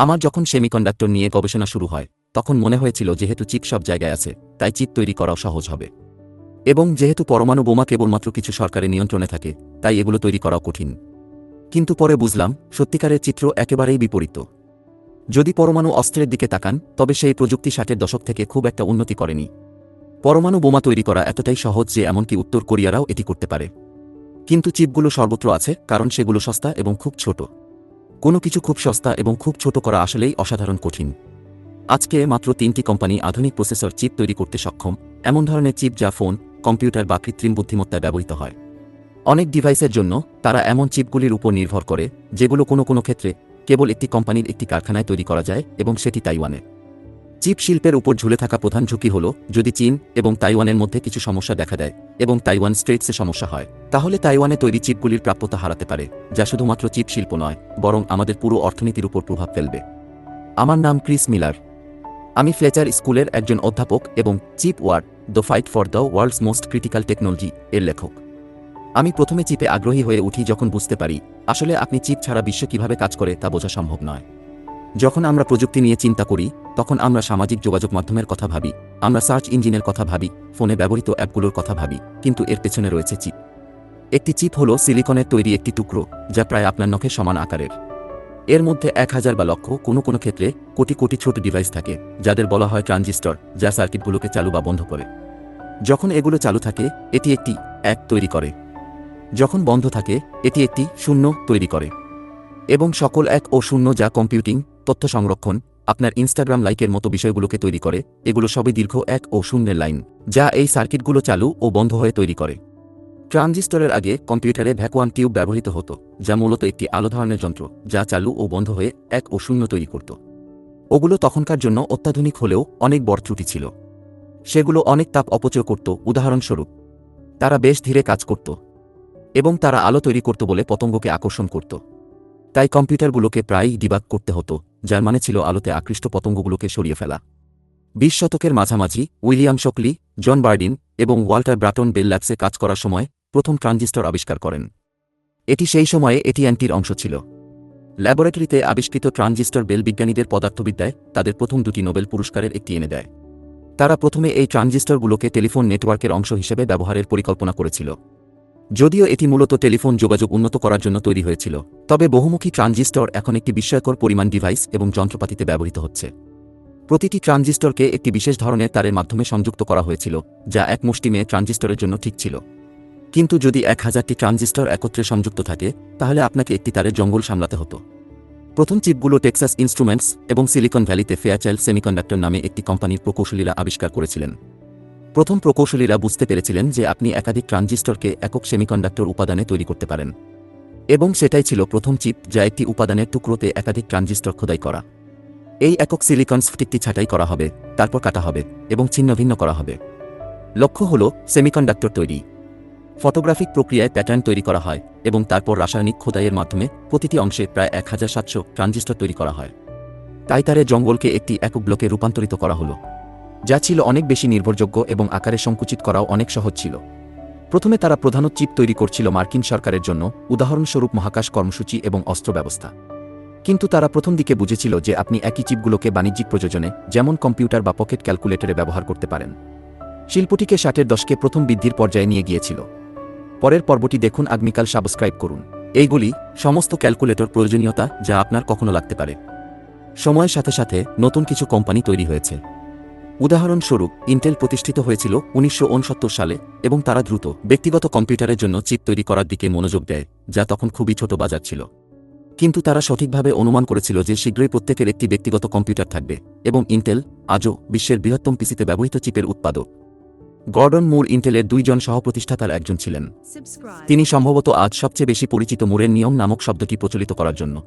আমার যখন সেমিকন্ডাক্টর নিয়ে গবেষণা শুরু হয়, তখন মনে হয়েছিল যেহেতু চিপ সব জায়গায় আছে, তাই চিপ তৈরি করাও সহজ হবে। এবং যেহেতু পরমাণু বোমা কেবলমাত্র কিছু সরকারের নিয়ন্ত্রণে থাকে, তাই এগুলো তৈরি করাও কঠিন। কিন্তু পরে বুঝলাম, সত্যিকারের চিত্র একেবারেই বিপরীত। যদি পরমাণু অস্ত্রের দিকে তাকান, তবে সেই প্রযুক্তি ষাটের দশক থেকে খুব একটা উন্নতি করেনি। পরমাণু বোমা তৈরি করা এতটাই সহজ যে এমনকি উত্তর কোরিয়ারাও এটি করতে পারে। কিন্তু চিপগুলো সর্বত্র আছে, কারণ সেগুলো সস্তা এবং খুব ছোট। কোনো কিছু খুব সস্তা এবং খুব ছোট করা আসলেই অসাধারণ কঠিন। আজকে মাত্র তিনটি কোম্পানি আধুনিক প্রসেসর চিপ তৈরি করতে সক্ষম, এমন ধরনের চিপ যা ফোন, কম্পিউটার বা কৃত্রিম বুদ্ধিমত্তায় ব্যবহৃত হয়। অনেক ডিভাইসের জন্য তারা এমন চিপগুলির উপর নির্ভর করে, যেগুলো কোনো কোনো ক্ষেত্রে কেবল একটি কোম্পানির একটি কারখানায় তৈরি করা যায় এবং সেটি তাইওয়ানে চিপ শিল্পের উপর ঝুলে থাকা প্রধান ঝুঁকি হল, যদি চীন এবং তাইওয়ানের মধ্যে কিছু সমস্যা দেখা দেয় এবং তাইওয়ান স্ট্রেটসে সমস্যা হয়, তাহলে তাইওয়ানে তৈরি চিপগুলির প্রাপ্যতা হারাতে পারে, যা শুধুমাত্র চিপ শিল্প নয়, বরং আমাদের পুরো অর্থনীতির উপর প্রভাব ফেলবে। আমার নাম ক্রিস মিলার। আমি ফ্লেচার স্কুলের একজন অধ্যাপক এবং chip war, the fight for the world's most critical technology, এর লেখক। আমি প্রথমে চিপে আগ্রহী হয়ে উঠি যখন বুঝতে পারি, আসলে আপনি চিপ ছাড়া বিশ্ব কীভাবে কাজ করে তা বোঝা সম্ভব নয়। যখন আমরা প্রযুক্তি নিয়ে চিন্তা করি তখন আমরা সামাজিক যোগাযোগ মাধ্যমের কথা ভাবি, আমরা সার্চ ইঞ্জিনের কথা ভাবি, ফোনে ব্যবহৃত অ্যাপগুলোর কথা ভাবি, কিন্তু এর পেছনে রয়েছে চিপ। একটি চিপ হল সিলিকনের তৈরি একটি টুকরো, যা প্রায় আপনার নখের সমান আকারের। এর মধ্যে এক হাজার বা লক্ষ কোনো কোনো ক্ষেত্রে কোটি কোটি ছোট ডিভাইস থাকে, যাদের বলা হয় ট্রানজিস্টর যা সার্কিটগুলোকে চালু বা বন্ধ করে। যখন এগুলো চালু থাকে, এটি একটি এক তৈরি করে। যখন বন্ধ থাকে, এটি একটি শূন্য তৈরি করে। এবং সকল এক ও শূন্য যা কম্পিউটিং তথ্য সংরক্ষণ আপনার ইনস্টাগ্রাম লাইকের মতো বিষয়গুলোকে তৈরি করে। এগুলো সবই দীর্ঘ এক ও শূন্যের লাইন, যা এই সার্কিটগুলো চালু ও বন্ধ হয়ে তৈরি করে। ট্রানজিস্টরের আগে কম্পিউটারে ভ্যাকুয়াম টিউব ব্যবহৃত হতো, যা মূলত একটি আলো ধরনের যন্ত্র, যা চালু ও বন্ধ হয়ে এক ও শূন্য তৈরি করত। ওগুলো তখনকার জন্য অত্যাধুনিক হলেও অনেক বড় ত্রুটি ছিল। সেগুলো অনেক তাপ অপচয় করত, উদাহরণস্বরূপ, তারা বেশ ধীরে কাজ করত এবং তারা আলো তৈরি করত বলে পতঙ্গকে আকর্ষণ করত। তাই কম্পিউটারগুলোকে প্রায়ই ডিবাক করতে হতো। যার মানে ছিল আলোতে আকৃষ্ট পতঙ্গগুলোকে সরিয়ে ফেলা। বিশ শতকের মাঝামাঝি, উইলিয়াম শকলি, জন বার্ডিন এবং ওয়াল্টার ব্রাটন বেল ল্যাবসে কাজ করার সময় প্রথম ট্রানজিস্টর আবিষ্কার করেন। এটি সেই সময়ে এটি অ্যান্টির অংশ ছিল। ল্যাবরেটরিতে আবিষ্কৃত ট্রানজিস্টর বেল বিজ্ঞানীদের পদার্থবিদ্যায় তাদের প্রথম দুটি নোবেল পুরস্কারের একটি এনে দেয়। তারা প্রথমে এই ট্রানজিস্টরগুলোকে টেলিফোন নেটওয়ার্কের অংশ হিসেবে ব্যবহারের পরিকল্পনা করেছিল। যদিও এটি মূলত টেলিফোন যোগাযোগ উন্নত করার জন্য তৈরি হয়েছিল, তবে বহুমুখী ট্রানজিস্টর এখন একটি বিস্ময়কর পরিমাণ ডিভাইস এবং যন্ত্রপাতিতে ব্যবহৃত হচ্ছে। প্রতিটি ট্রানজিস্টরকে একটি বিশেষ ধরনের তারের মাধ্যমে সংযুক্ত করা হয়েছিল, যা এক মুষ্টিমে ট্রানজিস্টরের জন্য ঠিক ছিল। কিন্তু যদি এক হাজারটি ট্রানজিস্টর একত্রে সংযুক্ত থাকে, তাহলে আপনাকে একটি তারের জঙ্গল সামলাতে হতো। প্রথম চিপগুলো টেক্সাস ইনস্ট্রুমেন্টস এবং সিলিকন ভ্যালিতে ফেয়ারচাইল্ড সেমিকন্ডাক্টর নামে একটি কোম্পানির প্রকৌশলীরা আবিষ্কার করেছিলেন। প্রথম প্রকৌশলীরা বুঝতে পেরেছিলেন যে আপনি একাধিক ট্রানজিস্টরকে একক সেমিকন্ডাক্টর উপাদানে তৈরি করতে পারেন। এবং সেটাই ছিল প্রথম চিপ যা একটি উপাদানের টুকরোতে একাধিক ট্রানজিস্টর খোদাই করা। এই একক সিলিকন স্ফটিকটি ছাঁটাই করা হবে, তারপর কাটা হবে এবং ছিন্নভিন্ন করা হবে। লক্ষ্য হল, সেমিকন্ডাক্টর তৈরি। ফটোগ্রাফিক প্রক্রিয়ায় প্যাটার্ন তৈরি করা হয় এবং তারপর রাসায়নিক খোদাইয়ের মাধ্যমে প্রতিটি অংশে প্রায় এক হাজার সাতশো ট্রানজিস্টর তৈরি করা হয়। তাই তারে জঙ্গলকে একটি একক ব্লকে রূপান্তরিত করা হলো। যা ছিল অনেক বেশি নির্ভরযোগ্য এবং আকারে সংকুচিত করাও অনেক সহজ ছিল। প্রথমে তারা প্রধানত চিপ তৈরি করছিল মার্কিন সরকারের জন্য, উদাহরণস্বরূপ মহাকাশ কর্মসূচি এবং অস্ত্র ব্যবস্থা। কিন্তু তারা প্রথম দিকে বুঝেছিল যে আপনি একই চিপগুলোকে বাণিজ্যিক প্রয়োজনে, যেমন কম্পিউটার বা পকেট ক্যালকুলেটরে ব্যবহার করতে পারেন। শিল্পটিকে ষাটের দশকে প্রথম বৃদ্ধির পর্যায়ে নিয়ে গিয়েছিল। পরের পর্বটি দেখুন, আগামীকাল সাবস্ক্রাইব করুন। এইগুলি সমস্ত ক্যালকুলেটর প্রয়োজনীয়তা যা আপনার কখনো লাগতে পারে। সময়ের সাথে সাথে নতুন কিছু কোম্পানি তৈরি হয়েছে। উদাহরণস্বরূপ ইন্টেল প্রতিষ্ঠিত হয়েছিল উনিশশো উনসত্তর সালে এবং তারা দ্রুত ব্যক্তিগত কম্পিউটারের জন্য চিপ তৈরি করার দিকে মনোযোগ দেয় যা তখন খুবই ছোট বাজার ছিল। কিন্তু তারা সঠিকভাবে অনুমান করেছিল যে শীঘ্রই প্রত্যেকের একটি ব্যক্তিগত কম্পিউটার থাকবে এবং ইন্টেল আজও বিশ্বের বৃহত্তম পিসিতে ব্যবহৃত চিপের উৎপাদক। গর্ডন মুর ইন্টেলের দুইজন সহপ্রতিষ্ঠাতার একজন ছিলেন। তিনি সম্ভবত আজ সবচেয়ে বেশি পরিচিত মুরের নিয়ম নামক শব্দটি প্রচলিত করার জন্য।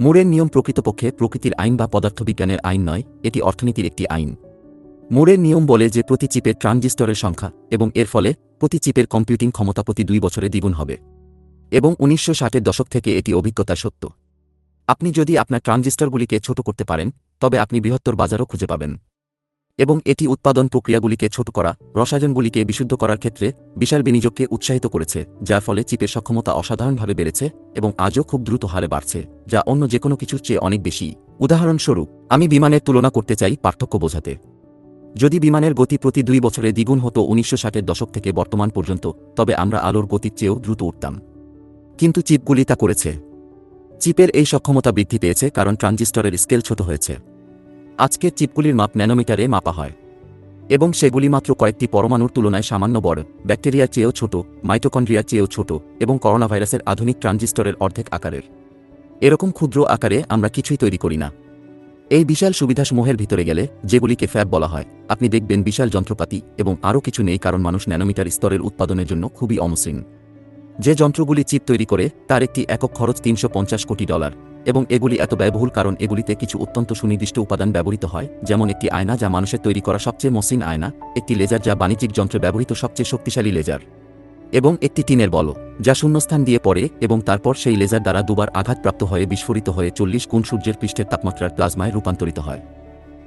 মুরের নিয়ম প্রকৃতপক্ষে প্রকৃতির আইন বা পদার্থবিজ্ঞানের আইন নয় এটি অর্থনীতির একটি আইন। মুরের নিয়ম বলে যে প্রতি চিপের ট্রানজিস্টরের সংখ্যা এবং এর ফলে প্রতি চিপের কম্পিউটিং ক্ষমতা প্রতি দুই বছরে দ্বিগুণ হবে। এবং উনিশশো ষাটের দশক থেকে এটি অভিজ্ঞতা সত্য। আপনি যদি আপনার ট্রানজিস্টরগুলিকে ছোট করতে পারেন, তবে আপনি বৃহত্তর বাজারও খুঁজে পাবেন। এবং এটি উৎপাদন প্রক্রিয়াগুলিকে ছোট করা, রসায়নগুলিকে বিশুদ্ধ করার ক্ষেত্রে বিশাল বিনিয়োগকে উৎসাহিত করেছে, যার ফলে চিপের সক্ষমতা অসাধারণভাবে বেড়েছে এবং আজও খুব দ্রুত হারে বাড়ছে, যা অন্য যে কোনো কিছুর চেয়ে অনেক বেশি। উদাহরণস্বরূপ, আমি বিমানের তুলনা করতে চাই পার্থক্য বোঝাতে। যদি বিমানের গতি প্রতি দুই বছরে দ্বিগুণ হতো উনিশশো ষাটের দশক থেকে বর্তমান পর্যন্ত, তবে আমরা আলোর গতির চেয়েও দ্রুত উঠতাম। কিন্তু চিপগুলি তা করেছে। চিপের এই সক্ষমতা বৃদ্ধি পেয়েছে কারণ ট্রানজিস্টরের স্কেল ছোট হয়েছে। আজকের চিপগুলির মাপ ন্যানোমিটারে মাপা হয়। এবং সেগুলি মাত্র কয়েকটি পরমাণুর তুলনায় সামান্য বড়, ব্যাকটেরিয়ার চেয়েও ছোট, মাইটোকন্ড্রিয়ার চেয়েও ছোট এবং করোনা ভাইরাসের আধুনিক ট্রানজিস্টরের অর্ধেক আকারের। এরকম ক্ষুদ্র আকারে আমরা কিছুই তৈরি করি না। এই বিশাল সুবিধাসমূহের ভিতরে গেলে, যেগুলিকে ফ্যাব বলা হয়, আপনি দেখবেন বিশাল যন্ত্রপাতি এবং আরও কিছু নেই কারণ মানুষ ন্যানোমিটার স্তরের উৎপাদনের জন্য খুবই অমসৃণ। যে যন্ত্রগুলি চিপ তৈরি করে, তার একটি একক খরচ তিনশো পঞ্চাশ কোটি ডলার এবং এগুলি এত ব্যয়বহুল কারণ এগুলিতে কিছু অত্যন্ত সুনির্দিষ্ট উপাদান ব্যবহৃত হয়, যেমন একটি আয়না যা মানুষের তৈরি করা সবচেয়ে মসৃণ আয়না, একটি লেজার যা বাণিজ্যিক যন্ত্রে ব্যবহৃত সবচেয়ে শক্তিশালী লেজার এবং একটি টিনের বল যা শূন্যস্থান দিয়ে পড়ে এবং তারপর সেই লেজার দ্বারা দুবার আঘাতপ্রাপ্ত হয়ে বিস্ফোরিত হয়ে চল্লিশ গুণ সূর্যের পৃষ্ঠের তাপমাত্রার প্লাজমায় রূপান্তরিত হয়।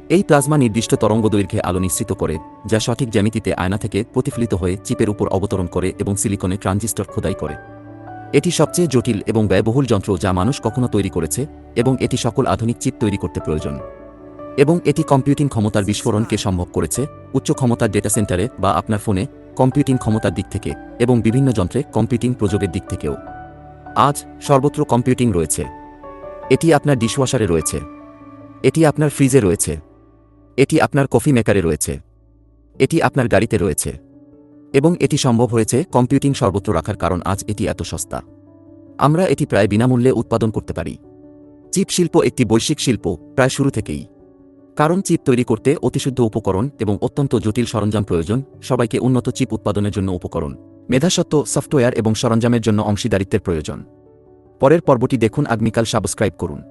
এই প্লাজমা নির্দিষ্ট তরঙ্গ দৈর্ঘ্যে আলো নিশ্চিত করে, যা সঠিক জ্যামিতিতে আয়না থেকে প্রতিফলিত হয়ে চিপের উপর অবতরণ করে এবং সিলিকনে ট্রানজিস্টর খোদাই করে। এটি সবচেয়ে জটিল এবং ব্যয়বহুল যন্ত্র যা মানুষ কখনো তৈরি করেছে এবং এটি সকল আধুনিক চিপ তৈরি করতে প্রয়োজন। এবং এটি কম্পিউটিং ক্ষমতার বিস্ফোরণকে সম্ভব করেছে, উচ্চ ক্ষমতার ডেটা সেন্টারে বা আপনার ফোনে কম্পিউটিং ক্ষমতার দিক থেকে এবং বিভিন্ন যন্ত্রে কম্পিউটিং প্রযোগের দিক থেকেও। আজ সর্বত্র কম্পিউটিং রয়েছে। এটি আপনার ডিশওয়াশারে রয়েছে। এটি আপনার ফ্রিজে রয়েছে। এটি আপনার কফি মেকারে রয়েছে। এটি আপনার গাড়িতে রয়েছে। এবং এটি সম্ভব হয়েছে কম্পিউটিং সর্বত্র রাখার কারণ আজ এটি এত সস্তা। আমরা এটি প্রায় বিনামূল্যে উৎপাদন করতে পারি। চিপ শিল্প একটি বৈশ্বিক শিল্প, প্রায় শুরু থেকেই। কারণ চিপ তৈরি করতে অতিশুদ্ধ উপকরণ এবং অত্যন্ত জটিল সরঞ্জাম প্রয়োজন, সবাইকে উন্নত চিপ উৎপাদনের জন্য উপকরণ, মেধাসত্ত্ব, সফটওয়্যার এবং সরঞ্জামের জন্য অংশীদারিত্বের প্রয়োজন। পরের পর্বটি দেখুন, আগামীকাল সাবস্ক্রাইব করুন।